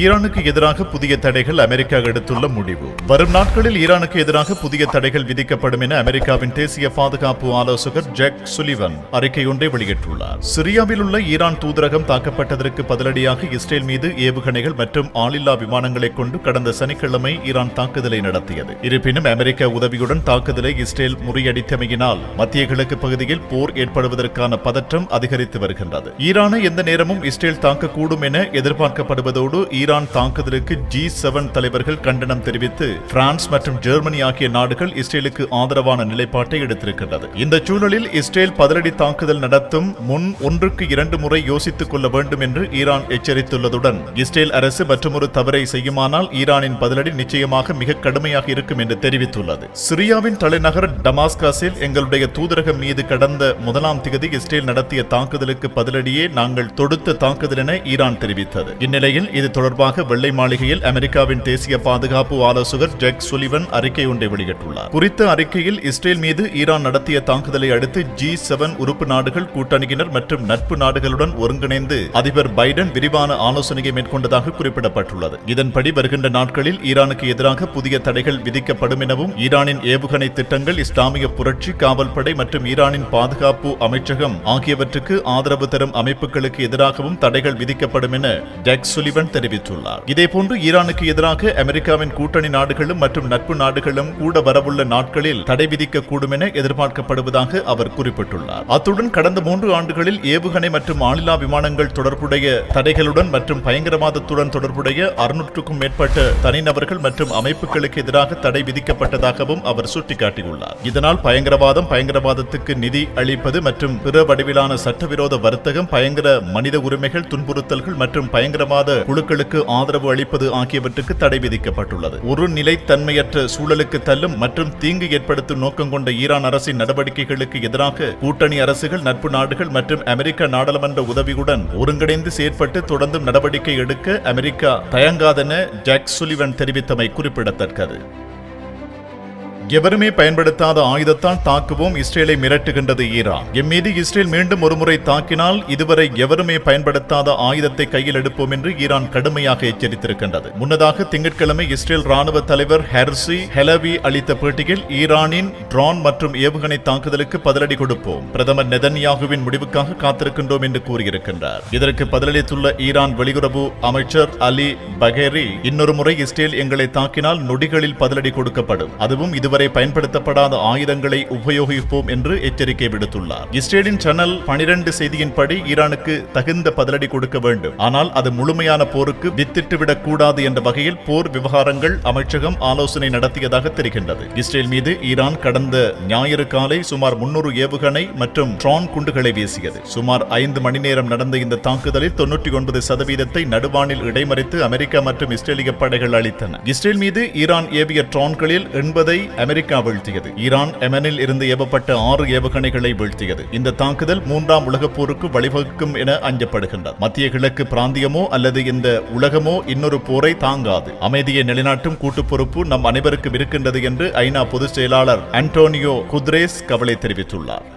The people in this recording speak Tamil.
ஈரானுக்கு எதிராக புதிய தடைகள் அமெரிக்கா எடுத்துள்ள முடிவு. வரும் நாட்களில் ஈரானுக்கு எதிராக புதிய தடைகள் விதிக்கப்படும் என அமெரிக்காவின் தேசிய பாதுகாப்பு ஆலோசகர் ஜெக் சுலிவன் அறிக்கை ஒன்றை வெளியிட்டுள்ளார். சிரியாவில் உள்ள ஈரான் தூதரகம் தாக்கப்பட்டதற்கு பதிலடியாக இஸ்ரேல் மீது ஏவுகணைகள் மற்றும் ஆளில்லா விமானங்களை கொண்டு கடந்த சனிக்கிழமை ஈரான் தாக்குதலை நடத்தியது. இருப்பினும் அமெரிக்க உதவியுடன் தாக்குதலை இஸ்ரேல் முறியடித்தமையினால் மத்திய கிழக்கு பகுதியில் போர் ஏற்படுவதற்கான பதற்றம் அதிகரித்து வருகின்றது. ஈரானை எந்த நேரமும் இஸ்ரேல் தாக்கக்கூடும் என எதிர்பார்க்கப்படுவதோடு ஈரான் தாக்குதலுக்கு ஜி செவன் தலைவர்கள் கண்டனம் தெரிவித்து பிரான்ஸ் மற்றும் ஜெர்மனி ஆகிய நாடுகள் இஸ்ரேலுக்கு ஆதரவான நிலைப்பாட்டை எடுத்திருக்கின்றது. இந்த சூழலில் இஸ்ரேல் பதிலடி தாக்குதல் நடத்தும் முன் ஒன்றுக்கு இரண்டு முறை யோசித்துக் கொள்ள வேண்டும் என்று ஈரான் எச்சரித்துள்ளதுடன் இஸ்ரேல் அரசு மற்றொரு தவறை செய்யுமானால் ஈரானின் பதிலடி நிச்சயமாக மிக கடுமையாக இருக்கும் என்று தெரிவித்துள்ளது. சிரியாவின் தலைநகர் டமாஸ்காஸில் எங்களுடைய தூதரகம் மீது கடந்த முதலாம் திகதி இஸ்ரேல் நடத்திய தாக்குதலுக்கு பதிலடியே நாங்கள் தொடுத்த தாக்குதல் என ஈரான் தெரிவித்தது. இந்நிலையில் இது தொடர்பாக வெள்ளை மாளிகையில் அமெரிக்காவின் தேசிய பாதுகாப்பு ஆலோசகர் ஜெக் சுலிவன் அறிக்கை ஒன்றை வெளியிட்டுள்ளார். குறித்த அறிக்கையில் இஸ்ரேல் மீது ஈரான் நடத்திய தாக்குதலை அடுத்து ஜி செவன் உறுப்பு நாடுகள் கூட்டணியினர் மற்றும் நட்பு நாடுகளுடன் ஒருங்கிணைந்து அதிபர் பைடன் விரிவான ஆலோசனையை மேற்கொண்டதாக குறிப்பிடப்பட்டுள்ளது. இதன்படி வருகின்ற நாட்களில் ஈரானுக்கு எதிராக புதிய தடைகள் விதிக்கப்படும் எனவும் ஈரானின் ஏவுகணை திட்டங்கள் இஸ்லாமிய புரட்சி காவல்படை மற்றும் ஈரானின் பாதுகாப்பு அமைச்சகம் ஆகியவற்றுக்கு ஆதரவு தரும் அமைப்புகளுக்கு எதிராகவும் தடைகள் விதிக்கப்படும் என ஜெக் சுலிவன் தெரிவித்துள்ளார் இதேபோன்று ஈரானுக்கு எதிராக அமெரிக்காவின் கூட்டணி நாடுகளும் மற்றும் நட்பு நாடுகளும் கூட வரவுள்ள நாட்களில் தடை விதிக்கக்கூடும் என எதிர்பார்க்கப்படுவதாக அவர் குறிப்பிட்டுள்ளார். அத்துடன் கடந்த மூன்று ஆண்டுகளில் ஏவுகணை மற்றும் ஆளில்லா விமானங்கள் தொடர்புடைய தடைகளுடன் மற்றும் பயங்கரவாதத்துடன் தொடர்புடைய அறுநூற்றுக்கும் மேற்பட்ட தனிநபர்கள் மற்றும் அமைப்புகளுக்கு எதிராக தடை விதிக்கப்பட்டதாகவும் அவர் சுட்டிக்காட்டியுள்ளார். இதனால் பயங்கரவாதம் பயங்கரவாதத்துக்கு நிதி அளிப்பது மற்றும் பிற வடிவிலான சட்டவிரோத வர்த்தகம் பயங்கர மனித உரிமைகள் துன்புறுத்தல்கள் மற்றும் பயங்கரவாத குழுக்களுக்கு ஆதரவு அளிப்பது ஆகியவற்றுக்கு தடை விதிக்கப்பட்டுள்ளது. ஒரு நிலைத்தன்மையற்ற சூழலுக்கு தள்ளும் மற்றும் தீங்கு ஏற்படுத்தும் நோக்கம் கொண்ட ஈரான் அரசின் நடவடிக்கைகளுக்கு எதிராக கூட்டணி அரசுகள் நட்பு நாடுகள் மற்றும் அமெரிக்க நாடாளுமன்ற உதவியுடன் ஒருங்கிணைந்து செயற்பட்டு தொடர்ந்தும் நடவடிக்கை எடுக்க அமெரிக்கா தயங்காதென ஜாக் சுலிவன் தெரிவித்தமை குறிப்பிடத்தக்கது. எவருமே பயன்படுத்தாத ஆயுதத்தால் தாக்குவோம் இஸ்ரேலை மிரட்டுகின்றது ஈரான். எம்மீது இஸ்ரேல் மீண்டும் ஒருமுறை தாக்கினால் இதுவரை எவருமே பயன்படுத்தாத ஆயுதத்தை கையில் எடுப்போம் என்று ஈரான் கடுமையாக எச்சரித்திருக்கின்றது. முன்னதாக திங்கட்கிழமை இஸ்ரேல் ராணுவ தலைவர் ஹெர்சி ஹெலவி அளித்த பேட்டியில் ஈரானின் ட்ரான் மற்றும் ஏவுகணை தாக்குதலுக்கு பதிலடி கொடுப்போம். பிரதமர் நெதன்யாகுவின் முடிவுக்காக காத்திருக்கின்றோம் என்று கூறியிருக்கின்றார். இதற்கு பதிலளித்துள்ள ஈரான் வெளியுறவு அமைச்சர் அலி பகேரி இன்னொரு முறை இஸ்ரேல் எங்களை தாக்கினால் நொடிகளில் பதிலடி கொடுக்கப்படும். அதுவும் இதுவரை இதுவரை பயன்படுத்தப்படாத ஆயுதங்களை உபயோகிப்போம் என்று எச்சரிக்கை விடுத்துள்ளார். இஸ்ரேலின் சேனல் பனிரெண்டு செய்தியின்படி ஈரானுக்கு தகுந்த பதிலடி கொடுக்க வேண்டும். ஆனால் அது முழுமையான போருக்கு வித்திட்டுவிடக் கூடாது என்ற வகையில் போர் விவகாரங்கள் அமைச்சகம் ஆலோசனை நடத்தியதாக தெரிகின்றது. இஸ்ரேல் மீது ஈரான் கடந்த ஞாயிறு காலை சுமார் முன்னூறு ஏவுகணை மற்றும் ட்ரான் குண்டுகளை வீசியது. சுமார் ஐந்து மணி நேரம் நடந்த இந்த தாக்குதலில் தொன்னூற்றி ஒன்பது சதவீதத்தை நடுவானில் இடைமறித்து அமெரிக்கா மற்றும் இஸ்ரேலிய படைகள் அளித்தன. இஸ்ரேல் மீது ஈரான் ஏவிய ட்ரான்களில் எண்பதை அமெரிக்கா வீழ்த்தியது. ஈரான் எமனில் இருந்து ஏவப்பட்ட ஆறு ஏவுகணைகளை வீழ்த்தியது. இந்த தாக்குதல் மூன்றாம் உலகப் போருக்கு வழிவகுக்கும் என அஞ்சப்படுகின்றது. மத்திய கிழக்கு பிராந்தியமோ அல்லது இந்த உலகமோ இன்னொரு போரை தாங்காது. அமைதியை நிலைநாட்டும் கூட்டு பொறுப்பு நம் அனைவருக்கும் இருக்கின்றது என்று ஐநா பொதுச் செயலாளர் அன்டோனியோ குத்ரேஸ் கவலை தெரிவித்துள்ளார்.